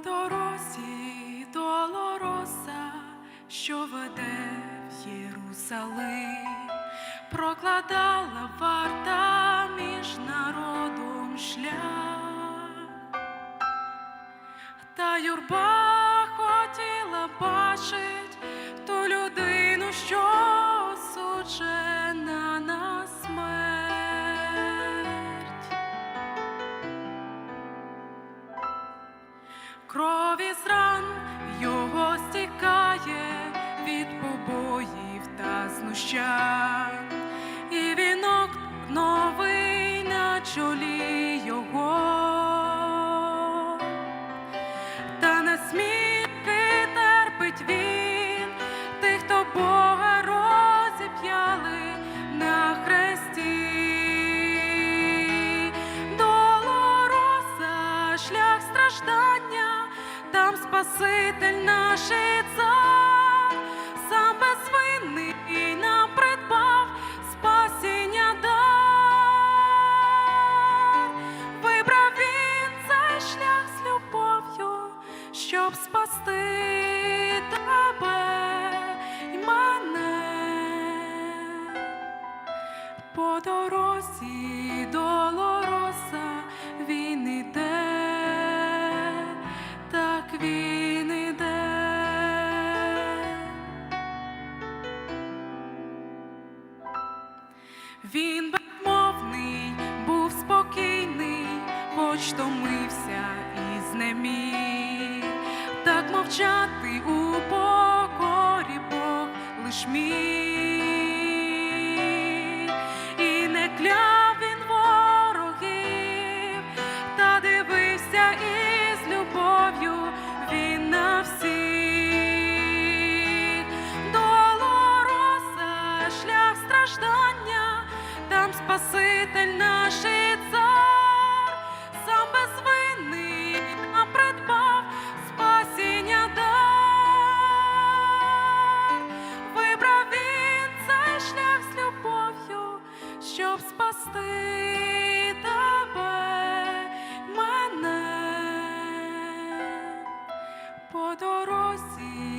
По дорозі долороса, що веде в Єрусалим, прокладала варта між народом шлях, та юрба Крові з його стікає від побоїв та знущань, страждання, там Спаситель наш цар, сам безвинний нам придбав спасіння дар. Вибрав він цей шлях з любов'ю, щоб спасти тебе і мене. По дорозі долороса Він безмовний, був спокійний, хоч томився і знеміг, так мовчати у покорі Бог лиш міг. І не кляв він ворогів, та дивився із любов'ю він на всіх. Долороса, шлях страждання, там Спаситель наш і цар, сам безвинний нам придбав спасіння дар. Вибрав він цей шлях з любов'ю, щоб спасти тебе, мене. По дорозі